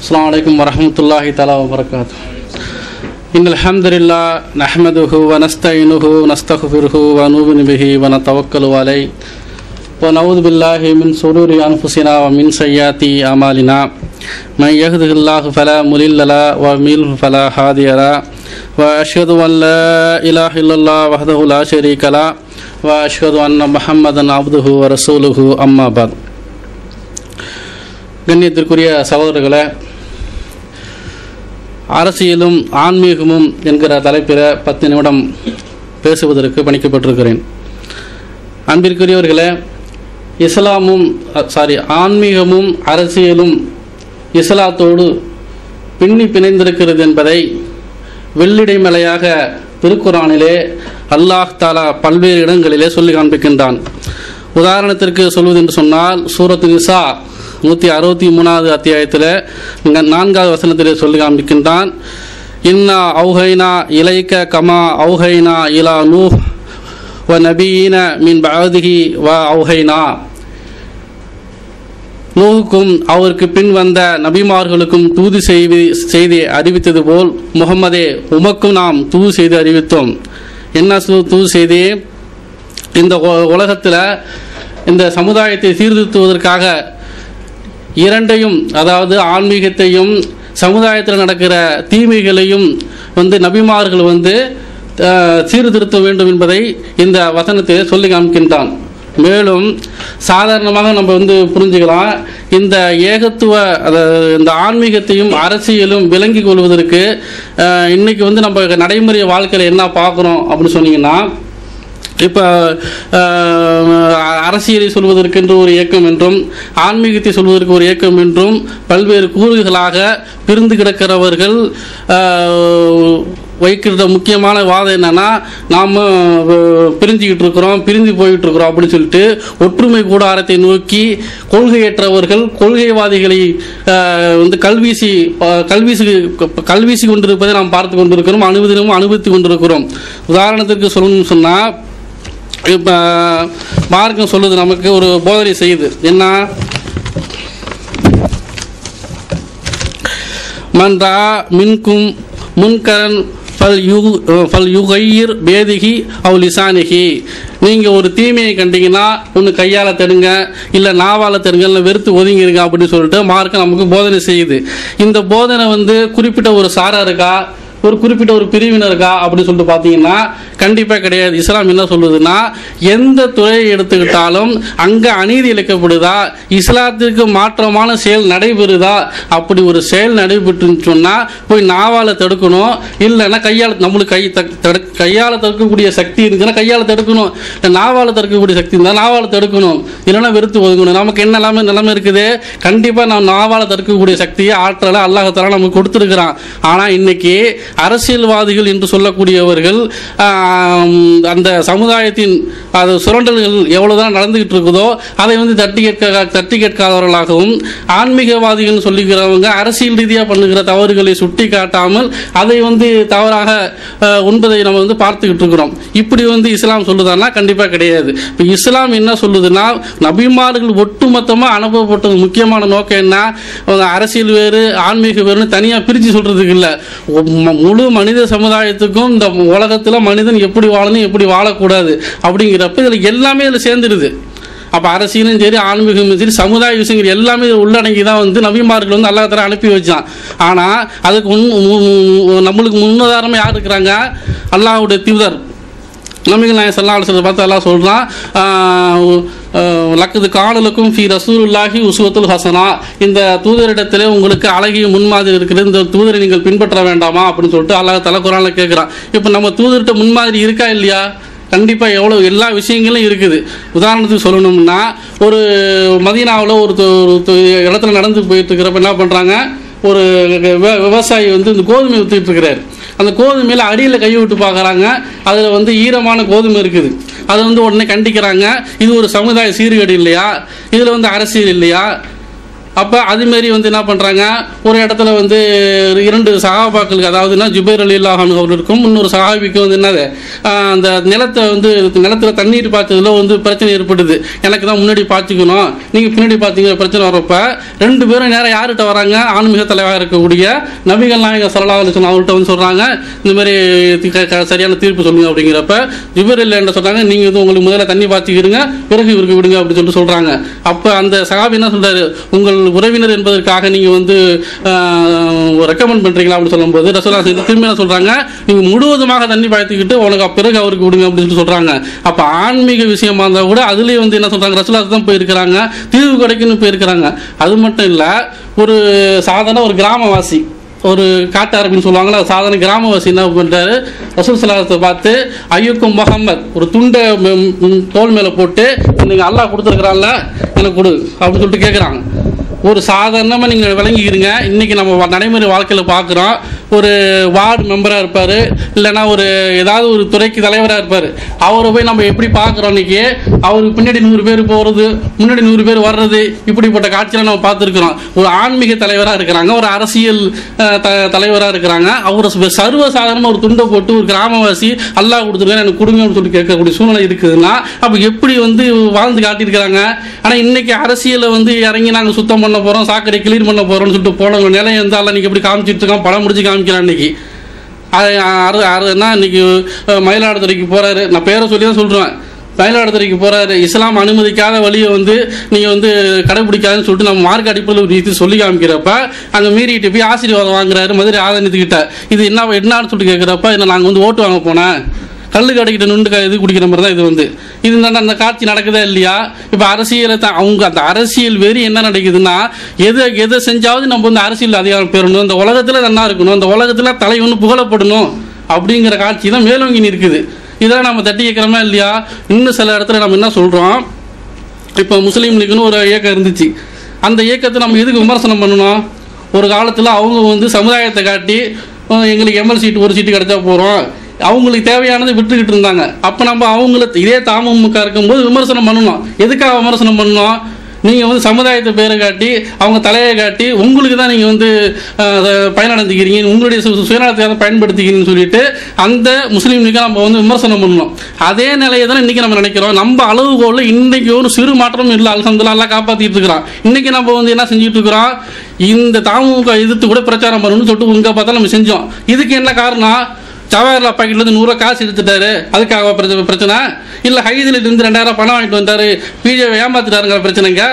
السلام عليكم ورحمة الله تعالى وبركاته إن الحمد لله نحمده ونستعينه ونستغفره ونؤمن به ونتوكل عليه ونعوذ بالله من شرور أنفسنا ومن سيئات أعمالنا من يهده الله فلا مضل له ومن يضلل فلا هادي له وأشهد أن لا إله إلا الله وحده لا شريك له وأشهد أن محمدا عبده ورسوله أما بعد கண்ணியத்திற்குரிய சகோதரர்களை அரசியலும் ஆன்மீகமும் என்கிற தலைப்பில் பத்து நிமிடம் பேசுவதற்கு பணிக்கப்பட்டிருக்கிறேன். அன்பிற்குரியவர்களே இஸ்லாமும் சாரி ஆன்மீகமும் அரசியலும் இஸ்லாத்தோடு பின்னி பிணைந்திருக்கிறது என்பதை வெள்ளிடை மலையாக திருக்குறானிலே அல்லாஹ் தாலா பல்வேறு இடங்களிலே சொல்லி காண்பிக்கின்றான். உதாரணத்திற்கு சொல்வது என்று சொன்னால் சூரத் நிசா நூற்றி அறுபத்தி மூணாவது அத்தியாயத்தில் நான்காவது வசனத்திலே சொல்லி காண்பிக்கின்றான். இன்னா அவுஹைனா இலைக்க கமா அவுஹைனா இலா நூ வ நபீன மின் பகதிகி வ அவுஹைனா. நூவுக்கும் அவருக்கு பின் வந்த நபிமார்களுக்கும் தூது செய்தி செய்தி அறிவித்தது போல் முகம்மதே உமக்கும் நாம் தூது செய்து அறிவித்தோம். என்ன சு- தூது செய்தி? இந்த உலகத்தில் இந்த சமுதாயத்தை சீர்திருத்துவதற்காக இரண்டையும் அதாவது ஆன்மீகத்தையும் சமுதாயத்தில் நடக்கிற தீமைகளையும் வந்து நபிமார்கள் வந்து சீர்திருத்த வேண்டும் என்பதை இந்த வசனத்தை சொல்லி காமிக்கின்றான். மேலும் சாதாரணமாக நம்ம வந்து புரிஞ்சுக்கலாம் இந்த ஏகத்துவ அதாவது இந்த ஆன்மீகத்தையும் அரசியலும் விளங்கி கொள்வதற்கு இன்றைக்கி இன்னைக்கு வந்து நம்ம நடைமுறை வாழ்க்கையில் என்ன பார்க்குறோம் அப்படின்னு சொன்னீங்கன்னா இப்போ அரசியலை சொல்வதற்கென்று ஒரு இயக்கம் என்றும் ஆன்மீகத்தை சொல்வதற்கு ஒரு இயக்கம் என்றும் பல்வேறு கூறுகளாக பிரிந்து கிடக்கிறவர்கள் வைக்கிற முக்கியமான வாதம் என்னன்னா நாம் பிரிஞ்சுக்கிட்டு இருக்கிறோம் பிரிஞ்சு போயிட்டு இருக்கிறோம் அப்படின்னு சொல்லிட்டு ஒற்றுமை கூடாரத்தை நோக்கி கொள்கையற்றவர்கள் கொள்கைவாதிகளை வந்து கல்வீசி கல்வீசி கல்வீசி கொண்டிருப்பதை நாம் பார்த்து கொண்டிருக்கிறோம் அனுபவமும் அனுபவித்து கொண்டிருக்கிறோம். உதாரணத்திற்கு சொல்லணும்னு சொன்னால் இப்போ மார்க்கம் சொல்லுது நமக்கு ஒரு போதனை செய்யுது. என்ன? மன்றா மின்கும் முன்கரன் பல் யு பல் யுகையிர் பேதிகி அவ் லிசானிகி. நீங்கள் ஒரு தீமையை கண்டிங்கன்னா ஒன்று கையால் தடுங்க இல்லை நாவால் தடுங்க இல்லை வெறுத்து ஒதுங்கிருங்க அப்படின்னு சொல்லிட்டு மார்க்கம் நமக்கு போதனை செய்யுது. இந்த போதனை வந்து குறிப்பிட்ட ஒரு சாரா இருக்கா? ஒரு குறிப்பிட்ட ஒரு பிரிவினருக்கா அப்படின்னு சொல்லிட்டு பார்த்தீங்கன்னா கண்டிப்பாக கிடையாது. இஸ்லாம் என்ன சொல்லுதுன்னா எந்த துறையை எடுத்துக்கிட்டாலும் அங்கே அநீதி இழைக்கப்படுதா? இஸ்லாத்திற்கு மாற்றமான செயல் நடைபெறுதா? அப்படி ஒரு செயல் நடைபெற்றுன்னு சொன்னால் போய் நாவால் தடுக்கணும். இல்லைன்னா கையால் நம்மளுக்கு கை தக் தடு கையால் தடுக்கக்கூடிய சக்தி இருக்குன்னா கையால் தடுக்கணும். இல்லை நாவால் தடுக்கக்கூடிய சக்தி இருந்தால் நாவால் தடுக்கணும். இல்லைன்னா வெறுத்து ஒதுங்கணும். நமக்கு என்ன நிலைமை நிலைமை இருக்குது? கண்டிப்பாக நான் நாவால் தடுக்கக்கூடிய சக்தியை ஆற்றலை அல்லாஹத்தால நமக்கு கொடுத்துருக்குறான். ஆனால் இன்னைக்கு அரசியல்வாதிகள் என்று சொல்லக்கூடியவர்கள் அந்த சமுதாயத்தின் அது சுரண்டல்கள் எவ்வளவுதான் நடந்துகிட்டு இருக்குதோ அதை வந்து தட்டி கேட்க தட்டி கேட்காதவர்களாகவும் ஆன்மீகவாதிகள் சொல்லுகிறவங்க அரசியல் ரீதியாக பண்ணுகிற தவறுகளை சுட்டி காட்டாமல் அதை வந்து தவறாக உண்பதை நம்ம வந்து பார்த்துக்கிட்டு இருக்கிறோம். இப்படி வந்து இஸ்லாம் சொல்லுதான்னா கண்டிப்பாக கிடையாது. இப்போ இஸ்லாம் என்ன சொல்லுதுன்னா நபிமார்கள் ஒட்டுமொத்தமாக அனுபவப்பட்டது முக்கியமான நோக்கம் என்ன? அரசியல் வேறு ஆன்மீக வேறுனு தனியாக பிரித்து சொல்கிறதுக்கு இல்லை. முழு மனித சமுதாயத்துக்கும் இந்த உலகத்தில் மனிதன் எப்படி வாழணும் எப்படி வாழக்கூடாது அப்படிங்கிறப்ப இதில் எல்லாமே இதில் சேர்ந்துடுது. அப்போ அரசியலும் சரி ஆன்மீகமும் சரி சமுதாய விஷயங்கள் எல்லாமே உள்ளடங்கி தான் வந்து நபிமார்கள் வந்து அல்லா தர அனுப்பி வச்சான். ஆனால் அதுக்கு முன் நம்மளுக்கு முன்னுதாரணமாக யார் இருக்கிறாங்க? அல்லாஹுடைய தூதர். நம்பிக்கை நான் சல்லா அலுவலத்தை பார்த்து எல்லாம் சொல்கிறான் லக்குது காணலுக்கும் ஃபி ரசூலுல்லாஹி உசுவத்துல் ஹசனா. இந்த தூதரிடத்தில் உங்களுக்கு அழகிய முன்மாதிரி இருக்குது. இந்த தூதரை நீங்கள் பின்பற்ற வேண்டாமா அப்படின்னு சொல்லிட்டு அல்லாஹ் தலை குரானில் கேட்குறான் இப்போ நம்ம தூதர்கிட்ட முன்மாதிரி இருக்கா இல்லையா? கண்டிப்பாக எவ்வளோ எல்லா விஷயங்களும் இருக்குது. உதாரணத்துக்கு சொல்லணும்னா ஒரு மதீனாவில் ஒரு ஒரு இடத்துல நடந்து போயிட்டு இருக்கிறப்ப என்ன பண்ணுறாங்க ஒரு விவ- விவசாயி வந்து இந்த கோதுமை வித்துட்டு இருக்கிறார். அந்த கோதுமையில் அடியில் கை விட்டு பார்க்குறாங்க அதில் வந்து ஈரமான கோதுமை இருக்குது. அதை வந்து உடனே கண்டிக்கிறாங்க. இது ஒரு சமுதாய சீர்கேடு இல்லையா? இதில் வந்து அரசியல் இல்லையா? அப்போ அதுமாரி வந்து என்ன பண்ணுறாங்க ஒரு இடத்துல வந்து இரண்டு சகாபாக்களுக்கு அதாவதுன்னா ஜுபைர் அலி அல்லாஹான் அவர்களுக்கும் இன்னொரு சகாபிக்கும் வந்து என்னது? அந்த நிலத்தை வந்து நிலத்தில் தண்ணீர் பார்த்ததில் வந்து பிரச்சனை ஏற்படுது. எனக்கு தான் முன்னாடி பாய்ச்சிக்கணும். நீங்கள் பின்னாடி பார்த்தீங்க பிரச்சனை வரப்ப ரெண்டு பேரும் நேரம் யார்கிட்ட வராங்க? ஆன்மீக தலைவராக இருக்கக்கூடிய நபிகள் நாயக சல்லா அலிஸ்லாம் அவர்கிட்ட வந்து சொல்கிறாங்க இந்த மாதிரி சரியான தீர்ப்பு சொல்லுங்க அப்படிங்கிறப்ப ஜுபைர் இல்லை என்ன சொல்கிறாங்க நீங்கள் வந்து உங்களுக்கு முதல்ல தண்ணி பாய்ச்சிக்கிறீங்க பிறகு இவருக்கு விடுங்க அப்படின்னு சொல்லிட்டு சொல்கிறாங்க அப்போ அந்த சகாபி என்ன சொல்கிறாரு உங்கள் உறவினர் என்பதற்காக நீங்கள் வந்து ரெக்கமெண்ட் பண்ணுறீங்களா அப்படின்னு சொல்லும்போது ரசோலா செய்து திரும்பி என்ன சொல்கிறாங்க நீங்கள் முழுவதுமாக தண்ணி பாய்ச்சிக்கிட்டு உனக்கு பிறகு அவருக்கு விடுங்க அப்படின்னு சொல்லி சொல்கிறாங்க அப்போ ஆன்மீக விஷயமா இருந்தால் கூட அதுலேயே வந்து என்ன சொல்கிறாங்க ரசோலா தான் போயிருக்கிறாங்க தீர்வு கிடைக்குன்னு போயிருக்கிறாங்க. அது மட்டும் இல்லை ஒரு சாதாரண ஒரு கிராமவாசி ஒரு காட்டாரபின்னு சொல்லுவாங்களா சாதாரண கிராமவாசி என்ன பண்ணுறாரு ரசூல் சலாத்தை பார்த்து ஐயுக்கும் முகமது ஒரு துண்டை தோல் மேலே போட்டு நீங்கள் அல்லாஹ் கொடுத்துருக்குறான்ல எனக்கு கொடு அப்படின்னு சொல்லிட்டு கேட்குறாங்க ஒரு சாதாரணமாக நீங்கள் விளங்கிக்கிறீங்க. இன்றைக்கி நம்ம நடைமுறை வாழ்க்கையில் பார்க்குறோம் ஒரு வார்டு மெம்பராக இருப்பார். இல்லைன்னா ஒரு ஏதாவது ஒரு துறைக்கு தலைவராக இருப்பார். அவரை போய் நம்ம எப்படி பார்க்குறோம் அன்றைக்கி அவருக்கு பின்னாடி நூறு பேர் போகிறது முன்னாடி நூறு பேர் வர்றது இப்படிப்பட்ட காட்சியெல்லாம் நம்ம பார்த்துருக்குறோம். ஒரு ஆன்மீக தலைவராக இருக்கிறாங்க ஒரு அரசியல் த தலைவராக இருக்கிறாங்க. அவர் சர்வசாதாரணமாக சர்வ சாதாரணமாக ஒரு துண்டை போட்டு ஒரு கிராமவாசி அல்லாஹ் கொடுத்துருக்காரு எனக்கு கொடுங்கன்னு சொல்லி கேட்கக்கூடிய சூழ்நிலை இருக்குதுன்னா அப்போ எப்படி வந்து வாழ்ந்து காட்டியிருக்கிறாங்க? ஆனால் இன்னைக்கு அரசியலை வந்து இறங்கி நாங்கள் சுத்தம் பண்ண போகிறோம் சாக்கடை கிளீன் பண்ண போகிறோம்னு சொல்லிட்டு போனவங்க நிலை இருந்தாலும் அன்றைக்கி எப்படி காமிச்சிட்டு இருக்கோம் படம் முடிச்சு காமிக்கிறான் இன்னைக்கு. அது அறு இன்னைக்கு மயிலாடுதுறைக்கு போகிறாரு நான் பேரை சொல்லி தான் சொல்கிறேன் மயிலாடுதுறைக்கு போகிறாரு இஸ்லாம் அனுமதிக்காத வழியை வந்து நீங்கள் வந்து கடைபிடிக்காதுன்னு சொல்லிட்டு நம்ம மார்க் அடிப்பில் ஒரு இது சொல்லி காமிக்கிறப்ப அங்கே மீறிட்டு போய் ஆசீர்வாதம் வாங்குறாரு மதுரை ஆதனத்துக்கிட்ட இது என்ன என்னன்னு சொல்லிட்டு கேட்குறப்ப என்ன நாங்கள் வந்து ஓட்டு வாங்க போனேன். கல்லு கடைக்கிட்ட நுண்டு க- இது குடிக்கிற மாதிரி தான் இது வந்து. இது இந்த அந்த காட்சி நடக்குதா இல்லையா? இப்போ அரசியலை தான் அவங்க அந்த அரசியல் வெறி என்ன நடக்குதுன்னா எதை எதை செஞ்சாவது நம்ம வந்து அரசியல் அதிகாரம் பெறணும். இந்த உலகத்தில் நல்லா இருக்கணும். இந்த உலகத்தில் தலைவன் புகழப்படணும் அப்படிங்கிற காட்சி தான் மேலோங்கி இருக்குது இதெல்லாம் நம்ம தட்டி கேட்குறோமா இல்லையா? இன்னும் சில இடத்துல நம்ம என்ன சொல்கிறோம் இப்போ முஸ்லீம் லீக்னு ஒரு இயக்கம் இருந்துச்சு. அந்த இயக்கத்தை நம்ம எதுக்கு விமர்சனம் பண்ணணும்? ஒரு காலத்தில் அவங்க வந்து சமுதாயத்தை காட்டி எங்களுக்கு எம்எல் சீட்டு ஒரு சீட்டு கிடச்சா போகிறோம் அவங்களுக்கு தேவையானதை விட்டுக்கிட்டு இருந்தாங்க. அப்போ நம்ம அவங்கள இதே தாமமுக இருக்கும்போது விமர்சனம் பண்ணணும். எதுக்காக விமர்சனம் பண்ணணும்? நீங்கள் வந்து சமுதாயத்தை பேரை காட்டி அவங்க தலையை காட்டி உங்களுக்கு தான் நீங்கள் வந்து அதை பயனடைஞ்சிக்கிறீங்க. உங்களுடைய சு- சுயநலத்தை அதை பயன்படுத்திக்கிறீங்கன்னு சொல்லிட்டு அந்த முஸ்லீம்களுக்கு நம்ம வந்து விமர்சனம் பண்ணணும். அதே நிலையை தான் இன்றைக்கி நம்ம நினைக்கிறோம். நம்ம அளவுகோலில் இன்றைக்கி ஒரு சிறு மாற்றமும் இல்லை. அல்ஹம்துலில்லாஹ் எல்லாம் காப்பாற்றிட்டு இருக்கிறோம் இன்றைக்கி நம்ம வந்து என்ன செஞ்சுட்டு இருக்கிறோம்? இந்த தாமுக எதிர்த்து கூட பிரச்சாரம் பண்ணணும்னு சொல்லிட்டு உங்கள் பார்த்தா நம்ம செஞ்சோம். இதுக்கு என்ன காரணம்? ஜவஹர்லால் பாக்கெட்லேருந்து நூறுரூவா காசு எடுத்துட்டாரு. அதுக்காக பிரச்சனை பிரச்சனை. இல்லை ஹைதில் இருந்து ரெண்டாயிரம் பணம் வாங்கிட்டு வந்தாரு. பிஜே ஏமாத்துட்டாருங்கிற பிரச்சனைங்க.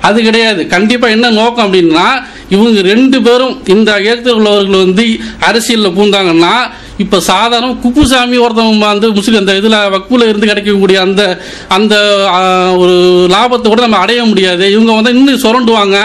அது கிடையாது. கண்டிப்பாக என்ன நோக்கம் அப்படின்னா இவங்க ரெண்டு பேரும் இந்த இயக்கத்தில் உள்ளவர்கள் வந்து அரசியலில் பூந்தாங்கன்னா இப்போ சாதாரண குப்புசாமி ஒருத்தவங்க வந்து முஸ்லீம் அந்த இதில் வக்குல இருந்து கிடைக்கக்கூடிய அந்த அந்த ஒரு லாபத்தை கூட நம்ம அடைய முடியாது. இவங்க வந்து இன்னும் சுரண்டுவாங்க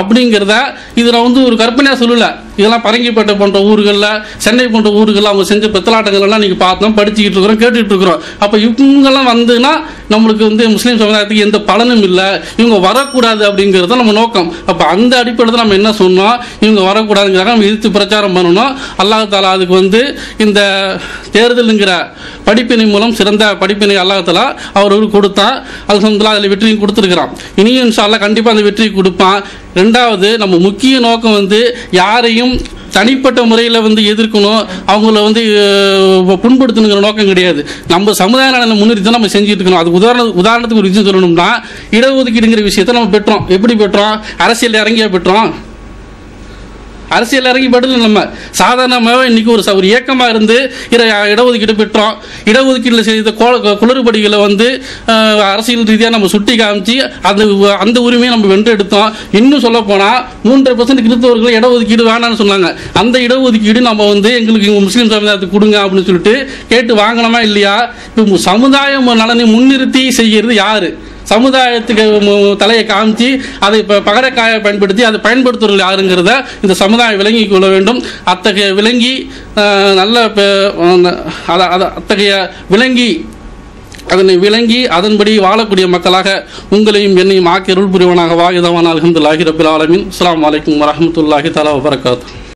அப்படிங்கிறத இதில் வந்து ஒரு கற்பனையாக சொல்லலை. இதெல்லாம் பரங்கிப்பேட்டை போன்ற ஊர்களில் சென்னை போன்ற ஊர்களில் அவங்க செஞ்ச பித்தலாட்டங்கள் எல்லாம் நீங்கள் பார்த்தோம் படிச்சுக்கிட்டு இருக்கிறோம் கேட்டுக்கிட்டு இருக்கிறோம். அப்போ இவங்கெல்லாம் வந்துன்னா நம்மளுக்கு வந்து முஸ்லீம் சமுதாயத்துக்கு எந்த பலனும் இல்லை. இவங்க வரக்கூடாது அப்படிங்கிறது தான் நம்ம நோக்கம். அப்போ அந்த அடிப்படையில் நம்ம என்ன சொன்னோம்? இவங்க வரக்கூடாதுங்கிறாங்க நம்ம எதிர்த்து பிரச்சாரம் பண்ணணும். அல்லாஹ் தாலா அதுக்கு வந்து இந்த தேர்தலுங்கிற படிப்பினை மூலம் சிறந்த படிப்பினை அல்லாஹ் தாலா அவருக்கு கொடுத்தா அல்ஹம்துலில்லாஹ் அதில் வெற்றியும் கொடுத்துருக்கிறான். இனியும் இன்ஷா கண்டிப்பாக அந்த வெற்றியை கொடுப்பான். ரெண்டாவது நம்ம முக்கிய நோக்கம் வந்து யாரையும் தனிப்பட்ட முறையில் வந்து எதிர்க்கணும் அவங்கள வந்து புண்படுத்தணுங்கிற நோக்கம் கிடையாது. நம்ம சமுதாய நலனை முன்னிறுத்தி தான் நம்ம செஞ்சுட்டு இருக்கணும். அது உதாரண உதாரணத்துக்கு ஒரு விஷயம் சொல்லணும்னா இடஒதுக்கீடுங்கிற விஷயத்த நம்ம பெற்றோம். எப்படி பெற்றோம்? அரசியல் இறங்கியா பெற்றோம். அரசியல் இறங்கி படுதல் நம்ம. சாதாரணமாக இன்றைக்கி ஒரு ச- ஒரு இயக்கமாக இருந்து இடஒதுக்கீடு பெற்றோம். இடஒதுக்கீட்டில் செய்த கோ- குளறுபடிகளை வந்து அரசியல் ரீதியாக நம்ம சுட்டி காமிச்சு அந்த அந்த உரிமையை நம்ம வென்று எடுத்தோம் இன்னும் சொல்ல போனால் மூன்றரை பர்சன்ட் கிறிஸ்தவர்கள் இடஒதுக்கீடு வேணாம்னு சொன்னாங்க. அந்த இடஒதுக்கீடு நம்ம வந்து எங்களுக்கு இங்க முஸ்லீம் சமுதாயத்துக்கு கொடுங்க அப்படின்னு சொல்லிட்டு கேட்டு வாங்கணுமா இல்லையா? இப்போ சமுதாயம் நலனை முன்னிறுத்தி செய்கிறது யாரு? சமுதாயத்துக்கு தலையை காமிச்சு அதை இப்போ பகடக்காயை பயன்படுத்தி அதை பயன்படுத்துவர்கள் யாருங்கிறத இந்த சமுதாயம் விளங்கி கொள்ள வேண்டும். அத்தகைய விளங்கி நல்ல அத்தகைய விளங்கி அதனை விளங்கி அதன்படி வாழக்கூடிய மக்களாக உங்களையும் என்னையும் ஆக்கி அருள் புரிவனாக வாயுதவான் அலமதுல்லாஹி ரபுல் ஆலமின். அஸ்லாம் அலைக்கும் வரமத்துல்லாஹி தலா வபரகாத்துஹு